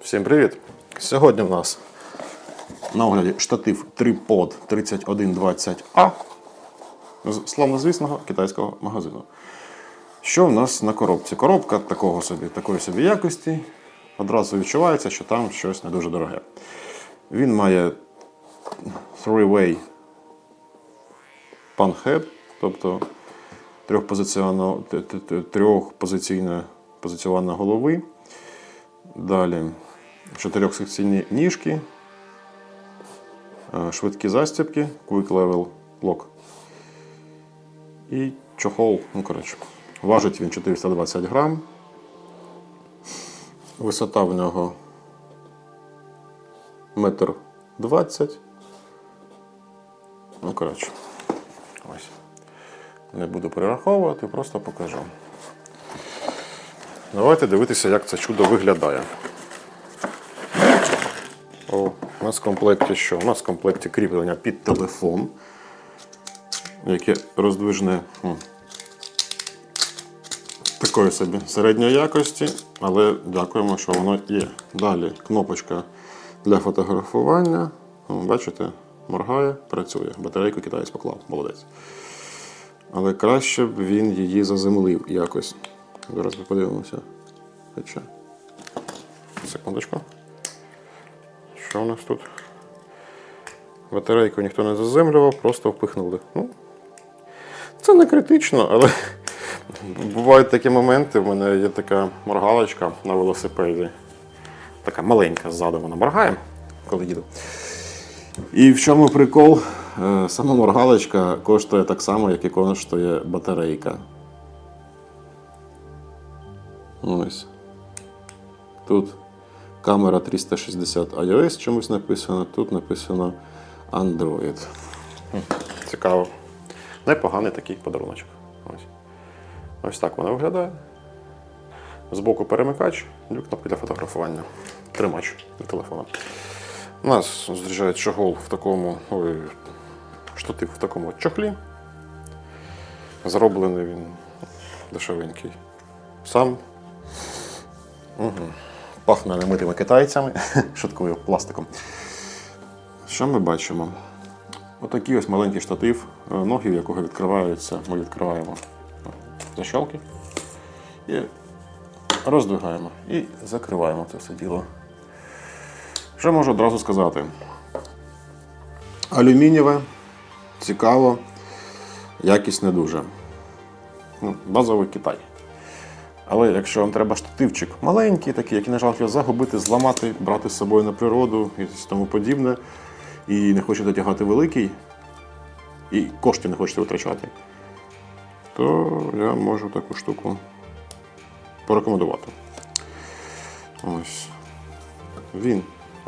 Всім привіт! Сьогодні в нас на огляді штатив Tripod 3120A з славнозвісного китайського магазину. Що в нас на коробці? Коробка такого собі, такої собі якості. Одразу відчувається, що там щось не дуже дороге. Він має three-way panhead, тобто трьохпозиціонно- т- т- т- трьохпозиційне позиціонування голови. Далі чотирьохсекційні ніжки, е, швидкі застібки, Quick Level Lock. І чохол, ну коротше. Важить він 420 грам. Висота в нього метр двадцять. Ну, коротше, ось. Не буду перераховувати, просто покажу. Давайте дивитися, як це чудо виглядає. О, у нас в комплекті що? У нас в комплекті кріплення під телефон, яке роздвижне м, такої собі середньої якості, але дякуємо, що воно є. Далі кнопочка для фотографування. О, Бачите, моргає, працює. Батарейку китаєць поклав, молодець. Але краще б він її заземлив якось. Зараз ми подивимося. Хоча. Секундочку. Що у нас тут? Батарейку ніхто не заземлював, просто впихнули. Ну, це не критично, але бувають такі моменти. В мене є така моргалочка на велосипеді. Така маленька ззаду вона моргає, коли їду. І в чому прикол? Е, Сама моргалочка коштує так само, як і коштує батарейка. Ось. Тут камера 360 iOS чомусь написано, тут написано Android. Цікаво. Непоганий такий подаруночок. Ось. Ось так вона виглядає. Збоку перемикач, дві кнопки для фотографування. Тримач для телефона. У нас зустрічає чохол в такому. Ой, штатив в такому чохлі. Зроблений він дешевенький. Сам пахне немитими китайцями, шуткою пластиком. Що ми бачимо? Отакий ось маленький штатив, е, ноги, якого відкриваються, ми відкриваємо защолки і роздвигаємо і закриваємо це все діло. Що можу одразу сказати? Алюмінієве, цікаво, якість не дуже. Ну, Базовий Китай. Але якщо вам треба штативчик маленький, такий, який не жалко його загубити, зламати, брати з собою на природу і тому подібне, і не хочете тягати великий, і коштів не хочете витрачати, то я можу таку штуку порекомендувати. Ось. Він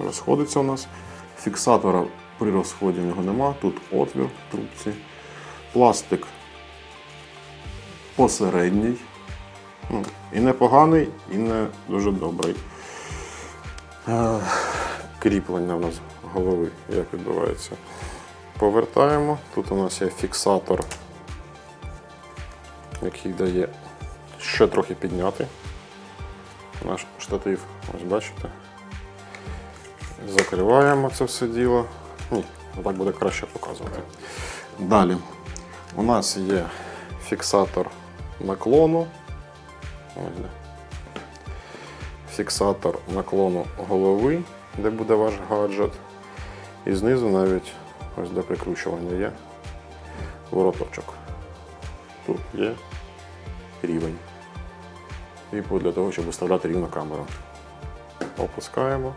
розходиться у нас. Фіксатора при розході в нього нема. Тут отвір в трубці. Пластик посередній. Ну, і не поганий, і не дуже добрий. Е, Кріплення у нас голови як відбувається. Повертаємо. Тут у нас є фіксатор, який дає ще трохи підняти наш штатив. Ось бачите. Закриваємо це все діло. Ні, так буде краще показувати. Далі у нас є фіксатор наклону. Ось. Фіксатор наклону голови, де буде ваш гаджет. І знизу навіть ось для прикручування є вороточок. Тут є рівень. Типу для того, щоб виставляти рівно камеру. Опускаємо,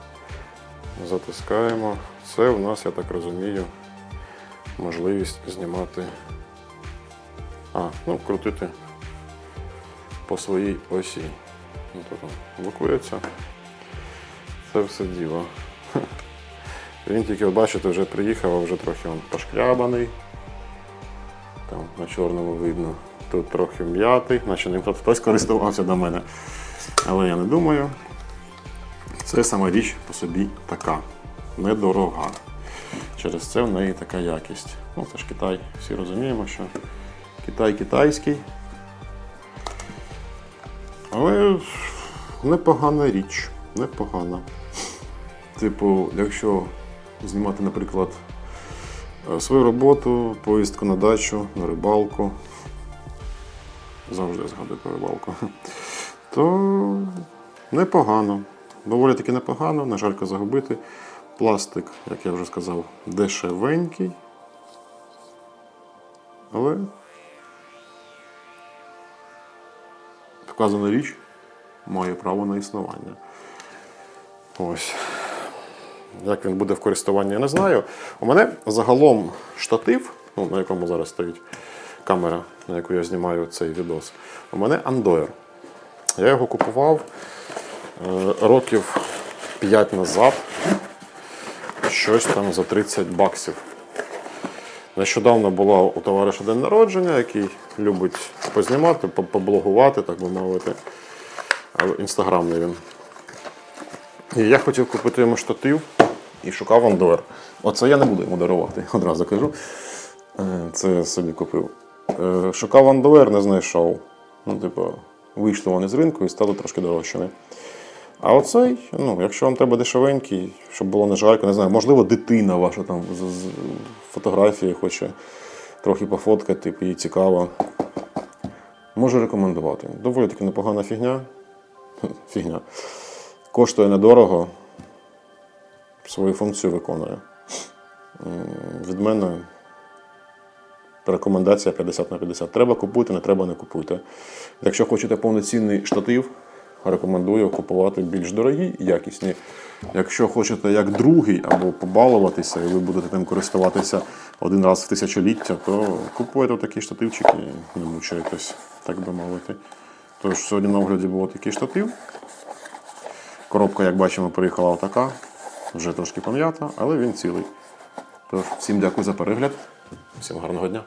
затискаємо. Це у нас, я так розумію, можливість знімати. А, ну, крутити по своїй осі. Тут блокується. Це все діло. Він тільки, бачите, вже приїхав, а вже трохи він пошкрябаний. Там на чорному видно. Тут трохи м'ятий, наче ним хтось користувався до мене. Але я не думаю. Це сама річ по собі така. Недорога. Через це в неї така якість. Ну, це ж Китай. Всі розуміємо, що Китай китайський. Але непогана річ. Непогана. Типу, якщо знімати, наприклад, е, свою роботу, поїздку на дачу, на рибалку, завжди згадую про рибалку, то непогано. Доволі таки непогано, не жалько загубити. Пластик, як я вже сказав, дешевенький. Але вказана річ має право на існування. Ось. Як він буде в користуванні, я не знаю. У мене загалом штатив, ну, на якому зараз стоїть камера, на яку я знімаю цей відос. У мене Андоєр. Я його купував е, років 5 назад. Щось там за 30 баксів. Нещодавно була у товариша день народження, який любить познімати, поблогувати, так би мовити. Інстаграмний він. І я хотів купити йому штатив і шукав андуер. Оце я не буду йому дарувати, одразу кажу. Е, Це я собі купив. Е, Шукав андуер, не знайшов. Ну, типу, вийшли вони з ринку і стали трошки дорожчими. А оцей, ну, якщо вам треба дешевенький, щоб було не жарко, не знаю, можливо, дитина ваша там фотографії хоче трохи пофоткати, типу, їй цікаво. Можу рекомендувати. Доволі таки непогана фігня. Фігня. Коштує недорого, свою функцію виконує. Від мене рекомендація 50 на 50. Треба купуйте, не треба не купуйте. Якщо хочете повноцінний штатив, рекомендую купувати більш дорогі і якісні. Якщо хочете як другий або побалуватися, і ви будете тим користуватися один раз в тисячоліття, то купуйте такий штативчик і не мучайтесь, так би мовити. Тож сьогодні на огляді був такий штатив. Коробка, як бачимо, приїхала отака, вже трошки пом'ята, але він цілий. Тож, всім дякую за перегляд, всім гарного дня.